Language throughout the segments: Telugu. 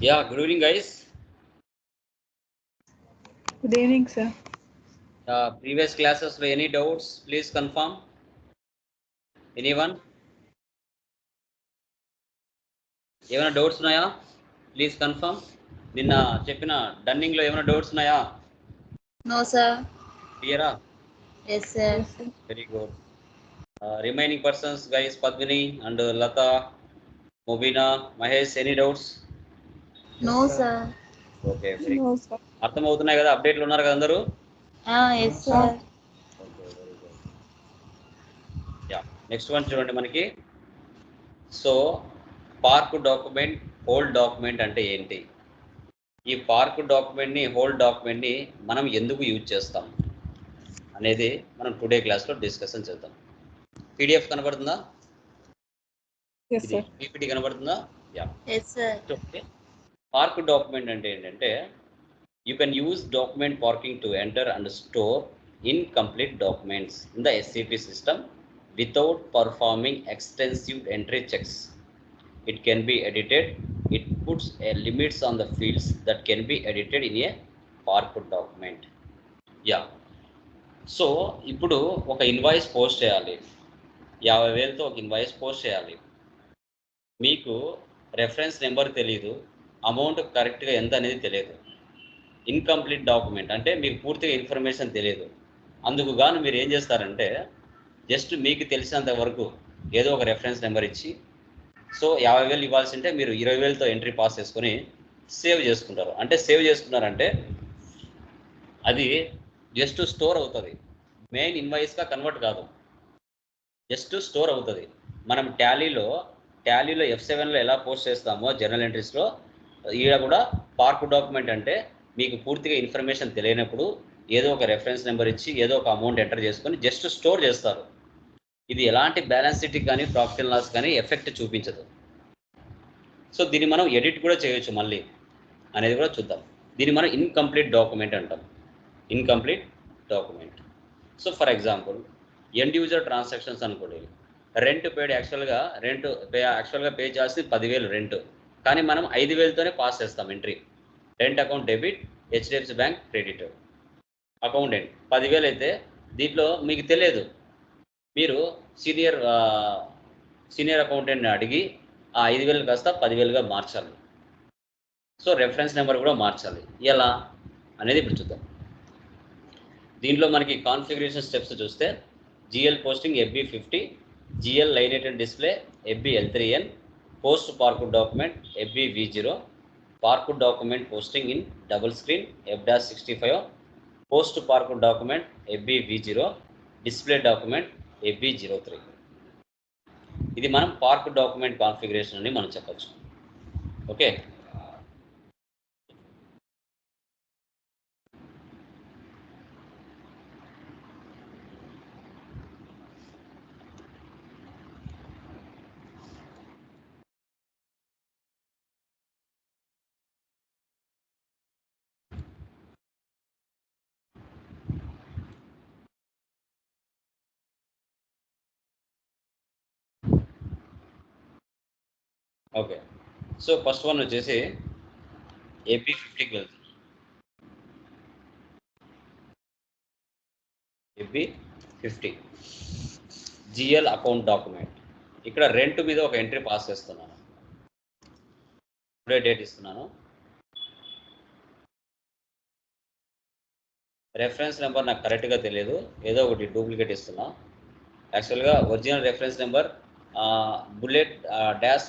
Yeah, good evening, guys. Good evening, sir. Uh, previous classes, were any doubts? Please confirm. Anyone? ఏమైనా డౌట్స్ ఉన్నాయా ప్లీజ్ కన్ఫర్మ్ నిన్న చెప్పిన డన్నింగ్లో ఏమైనా డౌట్స్ ఉన్నాయా No, sir. క్లియరా Yes, sir. Very good remaining persons guys Padmini and Lata Mubeena Mahesh any doubts No, sir. Okay. అర్థమవుతున్నాయి కదా అప్డేట్లు ఉన్నారు కదా అందరూ? Ah, yes, sir. Ya next one చూడండి మనకి. So park document hold document అంటే ఏంటి? ఈ పార్క్ డాక్యుమెంట్ని హోల్డ్ డాక్యుమెంట్ని మనం ఎందుకు యూజ్ చేస్తాం? అనేది మనం టుడే క్లాస్లో డిస్కషన్ చేద్దాం. పీడిఎఫ్ కనబడుతుందా? Yes, ఇది sir. పీపీటీ కనబడుతుందా? Ya Yes, sir. Okay park document అంటే ఏంటంటే you can use document parking to enter and store incomplete documents in the SCP system without performing extensive entry checks it can be edited it puts a limits on the fields that can be edited in a park document ya so ఇప్పుడు ఒక ఇన్వాయిస్ పోస్ట్ చేయాలి. యాభై వేలతో ఒక ఇన్వాయిస్ పోస్ట్ చేయాలి. మీకు రెఫరెన్స్ నెంబర్ తెలియదు అమౌంట్ కరెక్ట్గా ఎంత అనేది తెలియదు. ఇన్కంప్లీట్ డాక్యుమెంట్ అంటే మీకు పూర్తిగా ఇన్ఫర్మేషన్ తెలియదు. అందుకు గాను మీరు ఏం చేస్తారంటే జస్ట్ మీకు తెలిసినంత వరకు ఏదో ఒక రెఫరెన్స్ నెంబర్ ఇచ్చి సో యాభై వేలు ఇవ్వాల్సి ఉంటే మీరు ఇరవై వేలతో ఎంట్రీ పాస్ చేసుకొని సేవ్ చేసుకుంటారు. అంటే సేవ్ చేసుకున్నారంటే అది జస్ట్ స్టోర్ అవుతుంది. మెయిన్ ఇన్వాయిస్గా కన్వర్ట్ కాదు. జస్ట్ స్టోర్ అవుతుంది. మనం టాలీలో టాలీలో ఎఫ్ సెవెన్లో ఎలా పోస్ట్ చేస్తామో జర్నల్ ఎంట్రీస్లో ఈడ కూడా పార్క్ డాక్యుమెంట్ అంటే మీకు పూర్తిగా ఇన్ఫర్మేషన్ తెలియనప్పుడు ఏదో ఒక రెఫరెన్స్ నెంబర్ ఇచ్చి ఏదో ఒక అమౌంట్ ఎంటర్ చేసుకొని జస్ట్ స్టోర్ చేస్తారు. ఇది ఎలాంటి బ్యాలెన్స్ షీట్కి కానీ ప్రాఫిట్ అండ్ లాస్ కానీ ఎఫెక్ట్ చూపించదు. సో దీన్ని మనం ఎడిట్ కూడా చేయొచ్చు మళ్ళీ. అనేది కూడా చూద్దాం. దీన్ని మనం ఇన్కంప్లీట్ డాక్యుమెంట్ అంటాం. Incomplete document so for example end user transactions అనుకోండి. రెంట్ పేడ్ యాక్చువల్గా రెంట్ పే యాక్చువల్గా పే చేయాల్సింది పదివేలు రెంట్ కానీ మనం ఐదు వేలతోనే పాస్ చేస్తాం entry. Rent account debit HDFC bank credit. Accountant పదివేలు అయితే దీంట్లో మీకు తెలియదు. మీరు సీనియర్ సీనియర్ అకౌంటెంట్ని అడిగి ఆ ఐదు వేలు కాస్త పదివేలుగా మార్చాలి. సో రెఫరెన్స్ నెంబర్ కూడా మార్చాలి. ఎలా? అనేది ఇప్పుడు చూద్దాం. దీంట్లో మనకి కాన్ఫిగరేషన్ స్టెప్స్ చూస్తే GL posting FB fifty GL lineated display FB L three N post parked document FB V zero parked document posting in double screen F dash sixty five post parked document FB V zero display document FB zero three ఇది మనం పార్క్ డాక్యుమెంట్ కాన్ఫిగరేషన్ అని మనం చెప్పచ్చు. Okay okay. So first one వచ్చేసి ఏపీ ఫిఫ్టీకి వెళ్తుంది AP fifty. GL account document. ఇక్కడ రెంట్ మీద ఒక ఎంట్రీ పాస్ చేస్తున్నాను. ఇప్పుడే డేట్ ఇస్తున్నాను. రెఫరెన్స్ నెంబర్ నాకు కరెక్ట్గా తెలియదు. ఏదో ఒకటి డూప్లికేట్ ఇస్తున్నా. యాక్చువల్గా original reference number bullet dash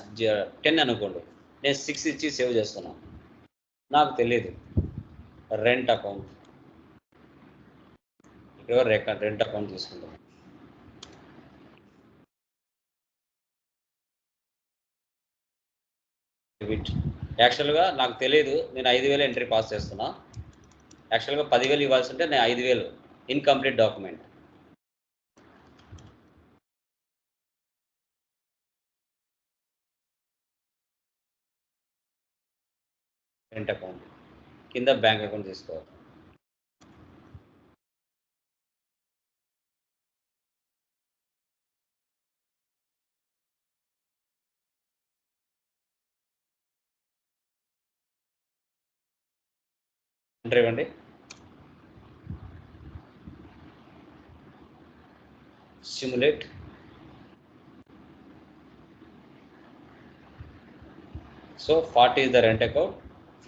ten అనుకోండి. నేను సిక్స్ ఇచ్చి సేవ్ చేస్తున్నాను నాకు తెలియదు రెంట్ అకౌంట్. ఇక్కడ రెంట్ అకౌంట్ తీసుకుంటాం డెబిట్ యాక్చువల్గా నాకు తెలియదు నేను ఐదు వేలు ఎంట్రీ పాస్ చేస్తున్నా. యాక్చువల్గా పదివేలు ఇవ్వాల్సి ఉంటే నేను ఐదు వేలు. ఇన్కంప్లీట్ డాక్యుమెంట్ కరెంట్ అకౌంట్ కింద బ్యాంక్ అకౌంట్ తీసుకోవాలి. ఎంటర్ ఇవ్వండి. Simulate so forty is the rent account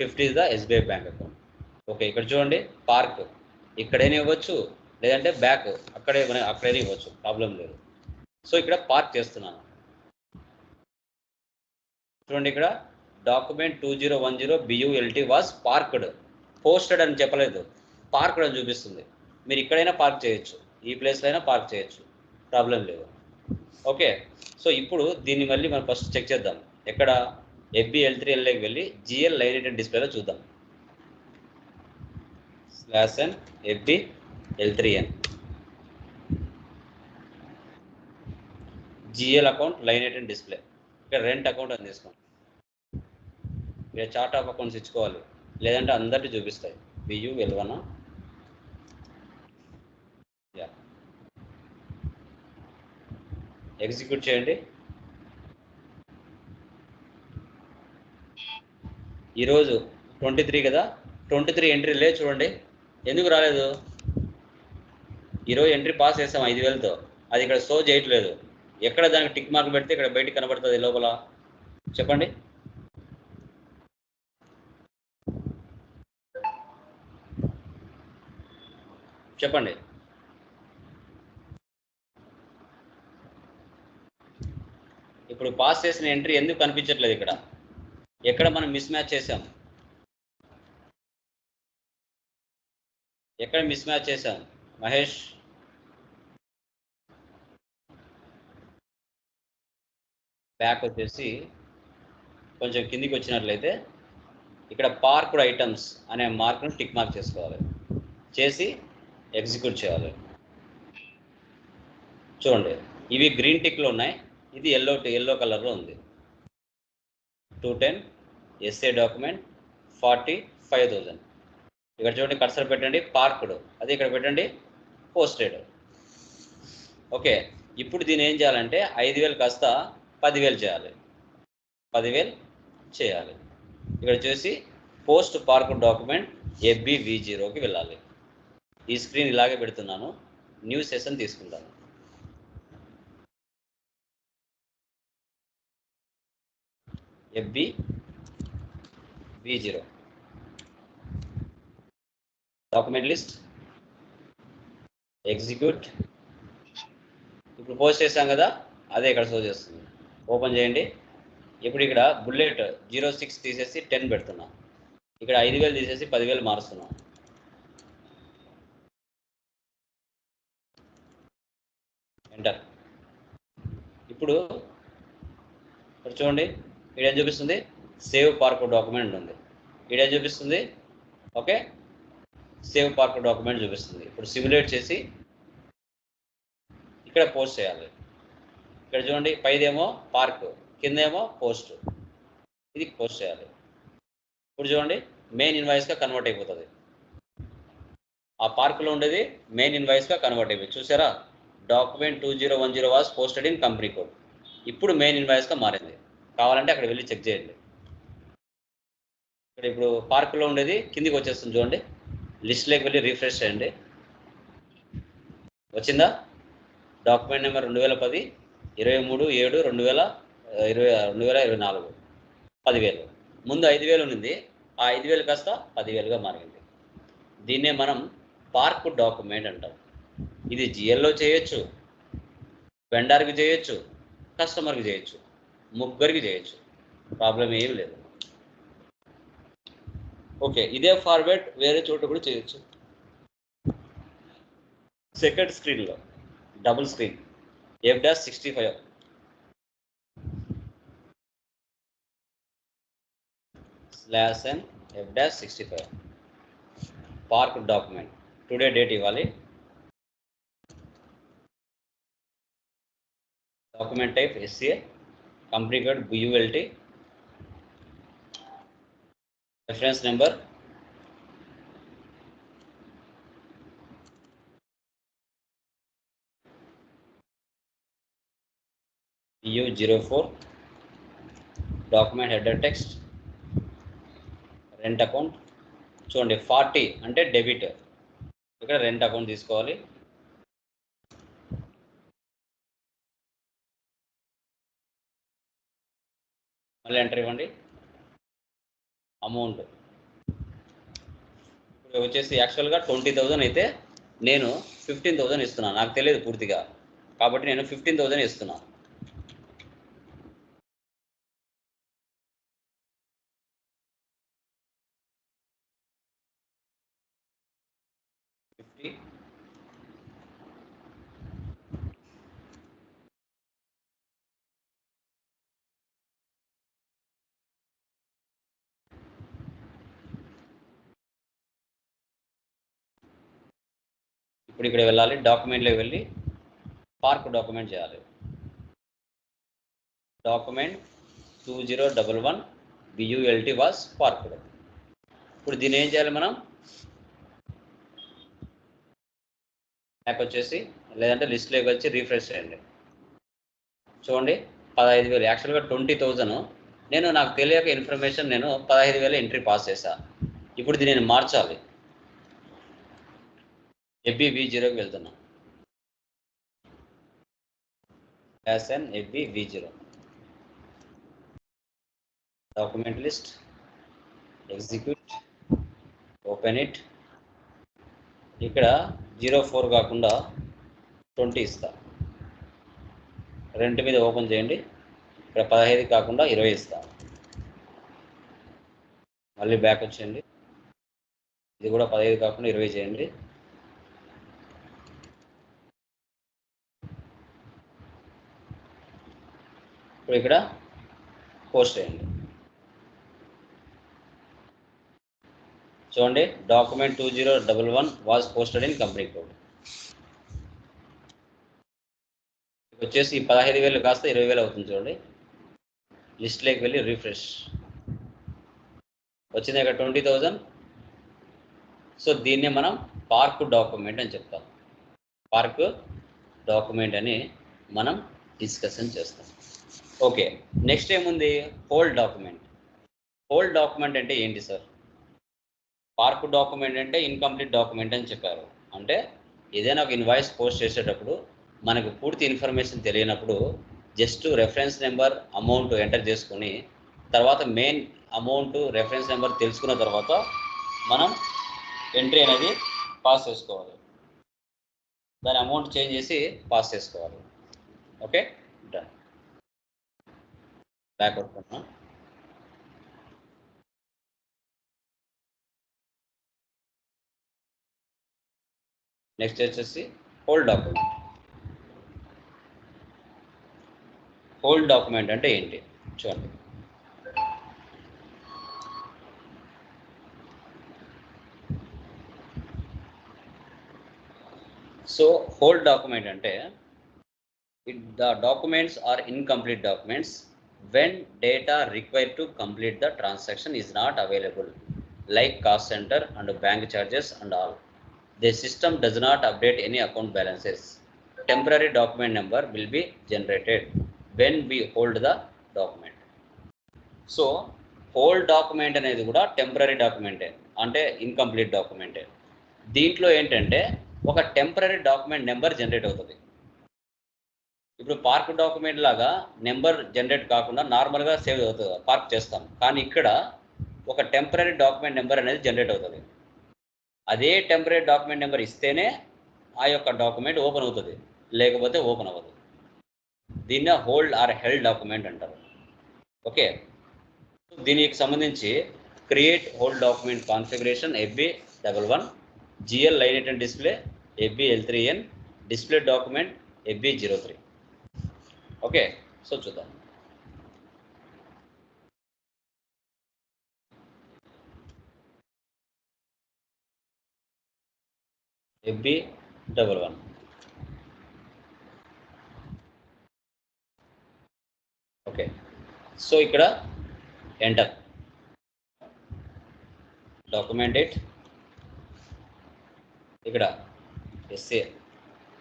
fifty is the SBI bank account okay ఇక్కడ చూడండి పార్క్ ఇక్కడైనా ఇవ్వచ్చు లేదంటే బ్యాక్ అక్కడే అక్కడైనా ఇవ్వచ్చు ప్రాబ్లం లేదు. సో ఇక్కడ పార్క్ చేస్తున్నాను. చూడండి ఇక్కడ document two zero one zero BULT was parked posted అని చెప్పలేదు. పార్క్డ్ అని చూపిస్తుంది. మీరు ఇక్కడైనా పార్క్ చేయొచ్చు ఈ ప్లేస్లో అయినా పార్క్ చేయొచ్చు ప్రాబ్లం లేదు. ఓకే సో ఇప్పుడు దీన్ని మళ్ళీ మనం ఫస్ట్ చెక్ చేద్దాం. ఎక్కడ? ఎఫ్బి ఎల్ త్రీ ఎల్ఏకి వెళ్ళి జిఎల్ లైన్ రేటెడ్ డిస్ప్లేలో చూద్దాం. Slash N FB L three N GL account line rated display ఇక్కడ రెంట్ అకౌంట్ అని తీసుకోండి. ఇక్కడ చార్ట్ ఆఫ్ అకౌంట్స్ ఇచ్చుకోవాలి. లేదంటే అందరికీ చూపిస్తాయి. బియు ఎల్వన్ ఎగ్జిక్యూట్ చేయండి. ఈరోజు ట్వంటీ త్రీ కదా? ట్వంటీ త్రీ ఎంట్రీ లేదు చూడండి. ఎందుకు రాలేదు? ఈరోజు ఎంట్రీ పాస్ చేసాం ఐదు వేలతో. అది ఇక్కడ షో చేయట్లేదు. ఎక్కడ దానికి టిక్ మార్క్ పెడితే ఇక్కడ బయటికి కనబడుతుంది లోపల? చెప్పండి. చెప్పండి. ఇప్పుడు పాస్ చేసిన ఎంట్రీ ఎందుకు కనిపించట్లేదు ఇక్కడ? ఎక్కడ మనం మిస్ మ్యాచ్ చేసాం ఎక్కడ మిస్ మ్యాచ్ చేసాం మహేష్? బ్యాక్ వచ్చేసి కొంచెం కిందికి వచ్చినట్లయితే ఇక్కడ పార్క్డ్ ఐటమ్స్ అనే మార్క్ను టిక్ మార్క్ చేసుకోవాలి. చేసి ఎగ్జిక్యూట్ చేయాలి. చూడండి ఇవి గ్రీన్ టిక్లో ఉన్నాయి. ఇది ఎల్లో ఎల్లో కలర్లో ఉంది. Two ten SA document forty five thousand ఇక్కడ చూడండి కర్సర్ పెట్టండి పార్క్డ్ అది ఇక్కడ పెట్టండి పోస్టెడ్ ఓకే ఇప్పుడు దీన్ని ఏం చేయాలంటే ఐదు వేలు కాస్త పదివేలు చేయాలి. పదివేలు చేయాలి. ఇక్కడ చూసి post park document FB V జీరోకి వెళ్ళాలి. ఈ స్క్రీన్ ఇలాగే పెడుతున్నాను. న్యూ సెషన్ తీసుకుంటాను. FB B zero document list execute ఇప్పుడు పోస్ట్ చేశాం కదా అదే ఇక్కడ షో చేస్తుంది. ఓపెన్ చేయండి. ఇప్పుడు ఇక్కడ బుల్లెట్ జీరో సిక్స్ తీసేసి టెన్ పెడుతున్నా. ఇక్కడ ఐదు వేలు తీసేసి పదివేలు మారుస్తున్నా. ఎంటర్ ఇప్పుడు ఇక్కడ చూడండి. ఇక్కడ చూపిస్తుంది? సేవ్ పార్క్ డాక్యుమెంట్ ఉంది. ఇక్కడ చూపిస్తుంది? ఓకే. సేవ్ పార్క్ డాక్యుమెంట్ చూపిస్తుంది. ఇప్పుడు సిమ్యులేట్ చేసి ఇక్కడ పోస్ట్ చేయాలి. ఇక్కడ చూడండి పైదేమో పార్క్ కిందేమో పోస్ట్. ఇది పోస్ట్ చేయాలి. ఇప్పుడు చూడండి మెయిన్ ఇన్వాయిస్గా కన్వర్ట్ అయిపోతుంది. ఆ పార్కులో ఉండేది మెయిన్ ఇన్వాయిస్గా కన్వర్ట్ అయిపోయింది. చూసారా? Document two zero one zero was posted in company code ఇప్పుడు మెయిన్ ఇన్వాయిస్గా మారింది. కావాలంటే అక్కడ వెళ్ళి చెక్ చేయండి. ఇక్కడ ఇప్పుడు పార్కులో ఉండేది కిందికి వచ్చేస్తుంది చూడండి. లిస్ట్లోకి వెళ్ళి రీఫ్రెష్ చేయండి. వచ్చిందా? డాక్యుమెంట్ నెంబర్ రెండు వేల పది ఇరవై మూడు ఏడు రెండు వేల ఇరవై రెండు వేల ఇరవై నాలుగు. పదివేలు. ముందు ఐదు వేలు ఉన్నింది. ఆ ఐదు వేలు కాస్త పదివేలుగా మారింది. దీన్నే మనం పార్క్ డాక్యుమెంట్ అంటాం. ఇది జిఎల్లో చేయొచ్చు వెండర్కి చేయొచ్చు కస్టమర్కి చేయొచ్చు. ముగ్గురికి చేయొచ్చు. ప్రాబ్లం ఏం లేదు. ఓకే ఇదే ఫార్వర్డ్ వేరే చోట కూడా చేయొచ్చు. సెకండ్ స్క్రీన్లో double screen F dash sixty five slash N F dash sixty five park document today date ఇవ్వాలి document type SCA company code BULT reference number U zero four document header text rent account చూడండి ఫార్టీ అంటే డెబిట్ ఇక్కడ రెంట్ అకౌంట్ తీసుకోవాలి. మళ్ళీ ఎంటర్ ఇవ్వండి. అమౌంట్ ఇప్పుడు వచ్చేసి యాక్చువల్గా ట్వంటీ థౌజండ్ అయితే నేను ఫిఫ్టీన్ థౌజండ్ ఇస్తున్నాను. నాకు తెలియదు పూర్తిగా. కాబట్టి నేను ఫిఫ్టీన్ థౌజండ్ ఇస్తున్నాను ఫిఫ్టీ ఇప్పుడు ఇక్కడ వెళ్ళాలి డాక్యుమెంట్లోకి వెళ్ళి పార్క్ డాక్యుమెంట్ చేయాలి. Document two zero double one BULT was parked ఇప్పుడు దీన్ని ఏం చేయాలి మనం? యాప్ వచ్చేసి లేదంటే లిస్ట్లోకి వచ్చి రీఫ్రెష్ చేయండి. చూడండి పదహైదు వేలు. యాక్చువల్గా ట్వంటీ థౌజండ్ నేను నాకు తెలియక ఇన్ఫర్మేషన్ నేను పదహైదు వేలు ఎంట్రీ పాస్ చేశాను ఇప్పుడు దీన్ని నేను మార్చాలి. ఎఫ్బి జీరోకి వెళ్తున్నాం. SN FB V zero. Document list execute open it. ఇక్కడ జీరో ఫోర్ కాకుండా ట్వంటీ ఇస్తా. రెంట్ మీద ఓపెన్ చేయండి. ఇక్కడ పదహైదు కాకుండా ఇరవై ఇస్తా. మళ్ళీ బ్యాక్ వచ్చేయండి. ఇది కూడా పదహైదు కాకుండా ఇరవై చేయండి. ఇప్పుడు ఇక్కడ పోస్ట్ చేయండి. చూడండి document two zero double one was posted in company code వచ్చేసి పదహైదు వేలు కాస్త ఇరవై వేలు అవుతుంది చూడండి. లిస్ట్లోకి వెళ్ళి రిఫ్రెష్ వచ్చింది ఇక్కడ ట్వంటీ థౌజండ్ సో దీన్నే మనం పార్క్ డాక్యుమెంట్ అని చెప్తాం. పార్క్ డాక్యుమెంట్ అని మనం డిస్కషన్ చేస్తాం. ఓకే. నెక్స్ట్ ఏముంది? Hold document. హోల్డ్ డాక్యుమెంట్ అంటే ఏంటి సార్? పార్క్ డాక్యుమెంట్ అంటే ఇన్కంప్లీట్ డాక్యుమెంట్ అని చెప్పారు. అంటే ఏదైనా ఒక ఇన్వాయిస్ పోస్ట్ చేసేటప్పుడు మనకు పూర్తి ఇన్ఫర్మేషన్ తెలియనప్పుడు just reference number amount enter చేసుకొని తర్వాత మెయిన్ అమౌంట్ రెఫరెన్స్ నెంబర్ తెలుసుకున్న తర్వాత మనం ఎంట్రీ అనేది పాస్ చేసుకోవాలి. దాని అమౌంట్ చేంజ్ చేసి పాస్ చేసుకోవాలి. ఓకే? డన్ బ్యాక్ నెక్స్ట్ వచ్చేసి హోల్డ్ డాక్యుమెంట్ హోల్డ్ డాక్యుమెంట్ అంటే ఏంటి? చూడండి. సో హోల్డ్ డాక్యుమెంట్ అంటే it the documents are incomplete documents when data required to complete the transaction is not available like cost center and bank charges and all the system does not update any account balances temporary document number will be generated when we hold the document so hold document అనేది కూడా టెంపరీ డాక్యుమెంటే అంటే ఇన్కంప్లీట్ డాక్యుమెంటే దీంట్లో ఏంటంటే ఒక టెంపరీ డాక్యుమెంట్ నెంబర్ జనరేట్ అవుతుంది ఇప్పుడు పార్క్ డాక్యుమెంట్ లాగా నెంబర్ జనరేట్ కాకుండా నార్మల్గా సేవ్ అవుతుంది పార్క్ చేస్తాం. కానీ ఇక్కడ ఒక టెంపరీ డాక్యుమెంట్ నెంబర్ అనేది జనరేట్ అవుతుంది. అదే టెంపరీ డాక్యుమెంట్ నెంబర్ ఇస్తేనే ఆ యొక్క డాక్యుమెంట్ ఓపెన్ అవుతుంది లేకపోతే ఓపెన్ అవ్వదు. దీన్నే హోల్డ్ ఆర్ హెల్డ్ డాక్యుమెంట్ అంటారు. ఓకే? దీనికి సంబంధించి create hold document configuration FB double one GL line eight and display FB L three N display document FB zero three. Okay so చూద్దాం FB double one okay so ఇక్కడ ఎంటర్ డాక్యుమెంట్ ఇట్ ఇక్కడ ఎస్ఏ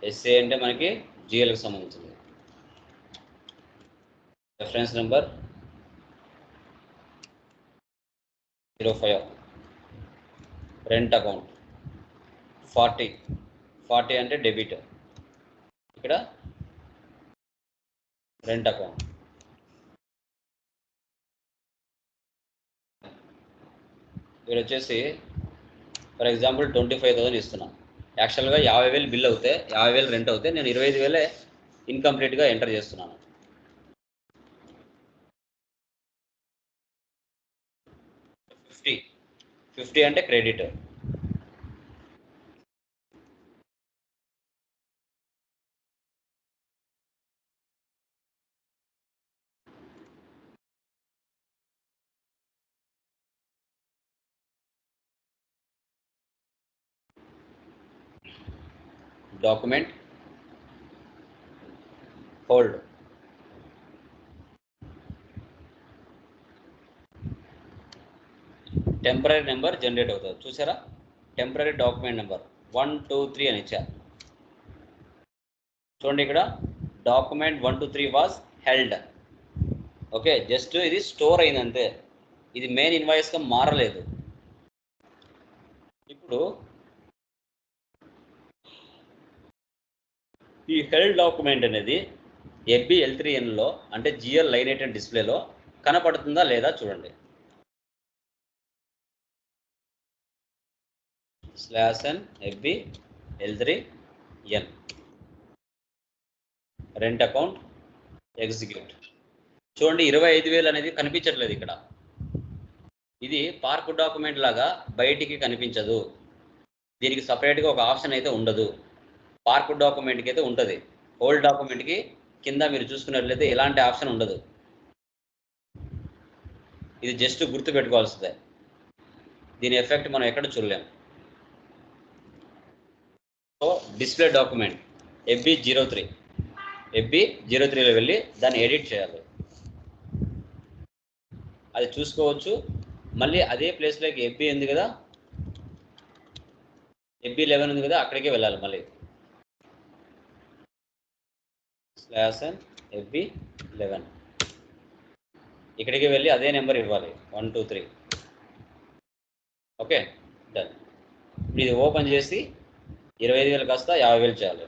ఎస్ఏ అంటే మనకి జిఎల్కి సంబంధించింది reference number zero five rent account forty forty అంటే డెబిట్ ఇక్కడ? రెంట్ అకౌంట్ ఇక్కడ వచ్చేసి for example twenty five thousand ఇస్తున్నాను యాక్చువల్గా యాభై వేలు బిల్ అవుతే యాభై వేలు రెంట్ అవుతే నేను ఇరవై ఐదు వేలే ఇన్కంప్లీట్గా ఎంటర్ చేస్తున్నాను ఫిఫ్టీ ఫిఫ్టీ అంటే credit. Document hold temporary number generate అవుతుంది. చూసారా? Temporary document number one two three అని ఇచ్చారు. చూడండి ఇక్కడ. Document one two three was held okay just ఇది స్టోర్ అయింది అంతే. ఇది మెయిన్ ఇన్వాయిస్గా మారలేదు. ఇప్పుడు ఈ హెల్డ్ డాక్యుమెంట్ అనేది ఎఫ్బి ఎల్ త్రీ ఎన్లో అంటే జిఎల్ లైన్ ఎయిట్ డిస్ప్లేలో కనపడుతుందా లేదా చూడండి. Slash N FB L three N. Rent account execute. చూడండి ఇరవై ఐదు వేలు అనేది కనిపించట్లేదు ఇక్కడ. ఇది పార్క్ డాక్యుమెంట్ లాగా బయటికి కనిపించదు. దీనికి సపరేట్గా ఒక ఆప్షన్ అయితే ఉండదు. పార్క్ డాక్యుమెంట్కి అయితే ఉంటుంది. ఓల్డ్ డాక్యుమెంట్కి కింద మీరు చూసుకున్నట్లయితే ఎలాంటి ఆప్షన్ ఉండదు. ఇది జస్ట్ గుర్తుపెట్టుకోవాల్సిందే. దీని ఎఫెక్ట్ మనం ఎక్కడ చూడలేం. Display document FB zero three FB zero త్రీలో వెళ్ళి దాన్ని ఎడిట్ చేయాలి. అది చూసుకోవచ్చు. మళ్ళీ అదే ప్లేస్లోకి ఎఫ్బి ఉంది కదా? ఎఫ్బి లెవెన్ ఉంది కదా? అక్కడికే వెళ్ళాలి మళ్ళీ. స్లాస్ అండ్ ఎఫ్బి లెవెన్ ఇక్కడికి వెళ్ళి అదే నెంబర్ ఇవ్వాలి. One two three okay done ఇప్పుడు ఇది ఓపెన్ చేసి ఇరవై ఐదు వేలు కాస్త యాభై వేలు చేయాలి.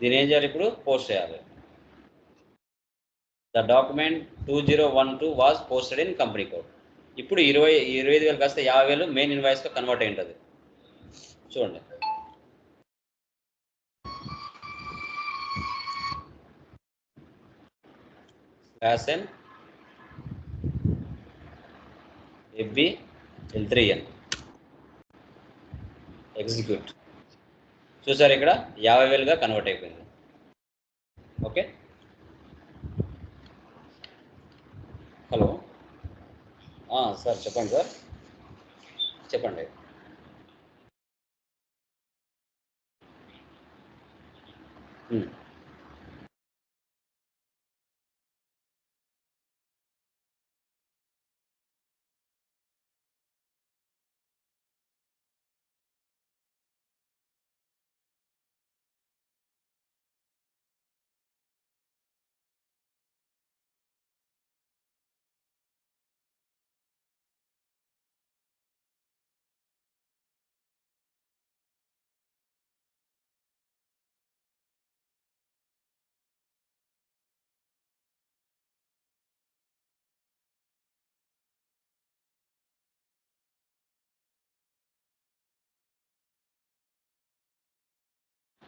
దీని ఏం చేయాలి ఇప్పుడు? పోస్ట్ చేయాలి. The document two zero one two was posted in company code. ఇప్పుడు ఇరవై ఇరవై ఐదు వేలు కాస్త యాభై వేలు మెయిన్ ఇన్వాయిస్గా కన్వర్ట్ అయి ఉంటుంది చూడండి. Slash N FB L three N execute చూసారు ఇక్కడ యాభై వేలుగా కన్వర్ట్ అయిపోయింది. ఓకే హలో సార్ చెప్పండి సార్ చెప్పండి. ఉమ్.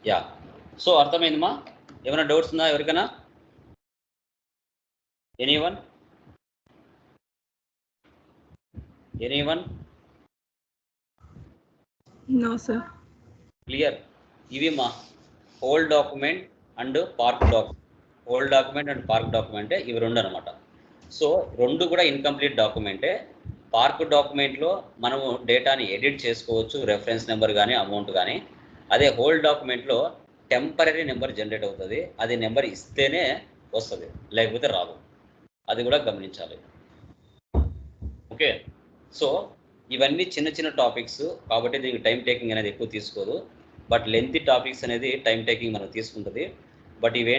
యా. సో అర్థమైందమ్మా? ఏమైనా డౌట్స్ ఉందా ఎవరికైనా? Any one any one sir. Clear. ఇవి మా hold document and park document hold document and park డాక్యుమెంటే ఇవి రెండు అనమాట సో రెండు కూడా ఇన్కంప్లీట్ డాక్యుమెంటే. పార్క్ డాక్యుమెంట్లో మనము డేటాని ఎడిట్ చేసుకోవచ్చు రెఫరెన్స్ నెంబర్ కానీ అమౌంట్ కానీ అదే హోల్ డాక్యుమెంట్లో టెంపరీ నెంబర్ జనరేట్ అవుతుంది. అది నెంబర్ ఇస్తేనే వస్తుంది. లేకపోతే రాదు. అది కూడా గమనించాలి. ఓకే? సో ఇవన్నీ చిన్న చిన్న టాపిక్స్ కాబట్టి దీనికి టైం టేకింగ్ అనేది ఎక్కువ తీసుకోదు. బట్ లెంతీ టాపిక్స్ అనేది టైం టేకింగ్ మనకు తీసుకుంటుంది. బట్ ఇవేంటి